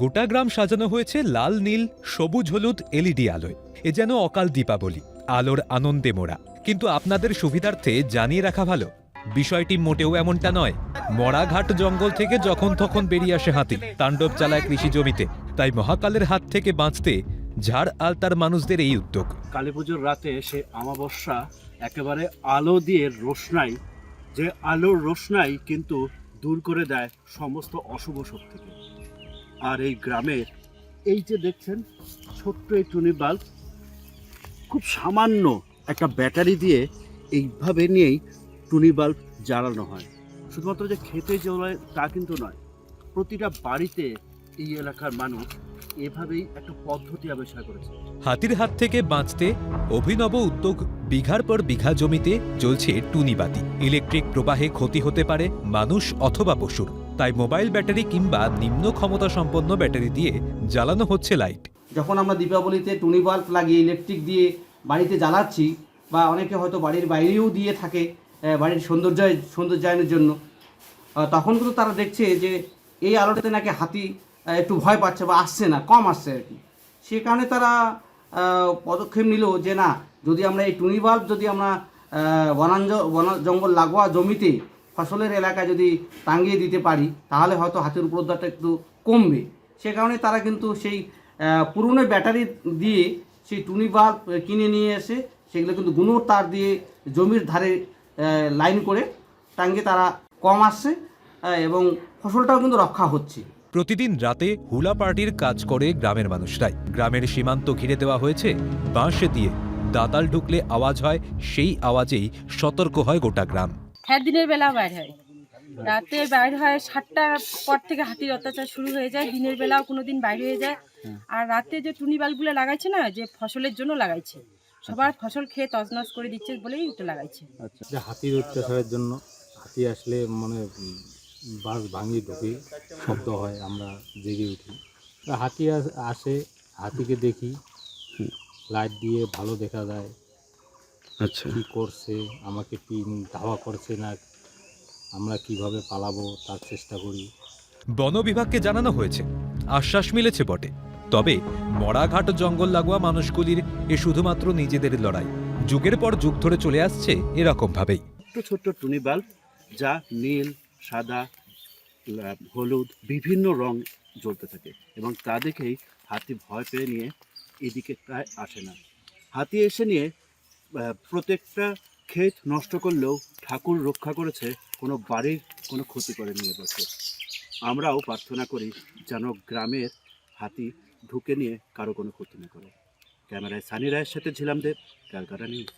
গোটা গ্রাম সাজানো হয়েছে লাল, নীল, সবুজ, হলুদ, এলইডি আলোয়। এ যেন অকাল দীপাবলি, আলোর আনন্দে মোড়া। কিন্তু আপনাদের সুবিধার্থে জানিয়ে রাখা ভালো, বিষয়টি মোটেও এমনটা নয়। মরাঘাট জঙ্গল থেকে যখন তখন বেরিয়ে আসে হাতি, তাণ্ডব চালায় কৃষি জমিতে। তাই মহাকালের হাত থেকে বাঁচতে ঝাড় আলতার মানুষদের এই উদ্যোগ। কালী পুজোর রাতে সে অমাবস্যা একেবারে আলো দিয়ে রোশনাই, যে আলোর রোশনাই কিন্তু দূর করে দেয় সমস্ত অশুভ শক্তিকে। আর এই গ্রামের এই যে দেখছেন, ছোট্ট এই টুনি বাল্ব, খুব সামান্য একটা ব্যাটারি দিয়ে এইভাবে নিয়েই টুনি বাল্ব জ্বালানো হয়। শুধুমাত্র যে খেতে জ্বলায় তা কিন্তু নয়, প্রতিটা বাড়িতে এই এলাকার মানুষ এভাবেই একটা পদ্ধতি আবিষ্কার করেছে। হাতির হাত থেকে বাঁচতে অভিনব উদ্যোগ বিঘার পর বিঘা জমিতে জ্বলছে টুনিবাতি ইলেকট্রিক প্রবাহে ক্ষতি হতে পারে মানুষ অথবা পশুর। তাই মোবাইল ব্যাটারি কিংবা নিম্ন ক্ষমতা সম্পন্ন ব্যাটারি দিয়ে জ্বালানো হচ্ছে লাইট। যখন আমরা দীপাবলিতে টুনি বাল্ব লাগিয়ে ইলেকট্রিক দিয়ে বাড়িতে জ্বালাচ্ছি বা অনেকে হয়তো বাড়ির বাইরেও দিয়ে থাকে বাড়ির সৌন্দর্য সৌন্দর্যায়নের জন্য তখন কিন্তু তারা দেখছে যে এই আলোটাতে নাকি হাতি একটু ভয় পাচ্ছে বা আসছে না, কম আসছে আর কি। সে কারণে তারা পদক্ষেপ নিল যে না, যদি আমরা এই টুনি বাল্ব যদি আমরা বনাঞ্জ বন জঙ্গল লাগোয়া জমিতে ফসলের এলাকায় যদি টাঙ্গিয়ে দিতে পারি, তাহলে হয়তো হাতির উপদ্রবটা একটু কমবে। সে কারণে তারা কিন্তু সেই পুরনো ব্যাটারি দিয়ে সেই টুনি বাল্ব কিনে নিয়ে এসে সেগুলো কিন্তু গুণর তার দিয়ে জমির ধারে লাইন করে টাঙ্গিয়ে তারা কম আসছে এবং ফসলটাও কিন্তু রক্ষা হচ্ছে। প্রতিদিন রাতে হুলা পার্টির কাজ করে গ্রামের মানুষরাই। গ্রামের সীমান্ত ঘিরে দেওয়া হয়েছে বাঁশে দিয়ে। দাতাল ঢুকলে আওয়াজ হয়, সেই আওয়াজেই সতর্ক হয় গোটা গ্রাম। হ্যাঁ দিনের বেলা বাইর হয়। রাতে বাইর হয় সাতটার পর থেকে হাতির অত্যাচার শুরু হয়ে যায়, দিনের বেলাও কোনো দিন বাইরে হয়ে যায়। আর রাতে যে টুনি বাল্বগুলো লাগাইছে না, যে ফসলের জন্য লাগাইছে, সবার ফসল খেয়ে তছনছ করে দিচ্ছে বলেই এটা লাগাইছে। যে হাতির অত্যাচারের জন্য হাতি আসলে মানে বাস ভাঙি ঢুকে শব্দ হয়, আমরা জেগে উঠি। হাতি আসে, হাতিকে দেখি, লাইট দিয়ে ভালো দেখা যায়। আচ্ছা। কি করছে আমাকে কি ধাওয়া করছে না আমরা কীভাবে পালাবো তার চেষ্টা করি। বন বিভাগকে জানানো হয়েছে আশ্বাস মিলেছে বটে। তবে মরাঘাট জঙ্গল লাগোয়া মানুষগুলির এ শুধুমাত্র নিজেদের লড়াই। যুগের পর যুগ ধরে চলে আসছে এরকম ভাবেই ছোট্ট ছোট্ট টুনি বাল্ব যা নীল সাদা হলুদ বিভিন্ন রং জ্বলতে থাকে এবং তা দেখেই হাতি ভয় পেয়ে নিয়ে এদিকে প্রায় আসে না। হাতি এসে নিয়ে প্রত্যেকটা ক্ষেত নষ্ট করলেও ঠাকুর রক্ষা করেছে, কোনো বাড়ির কোনো ক্ষতি করেনি এবছর। আমরাও প্রার্থনা করি যেন গ্রামের হাতি ঢুকে নিয়ে কারও কোনো ক্ষতি না করে। ক্যামেরায় সানি রায়ের সাথে ছিলাম দেব ক্যালকাটা নিউজ।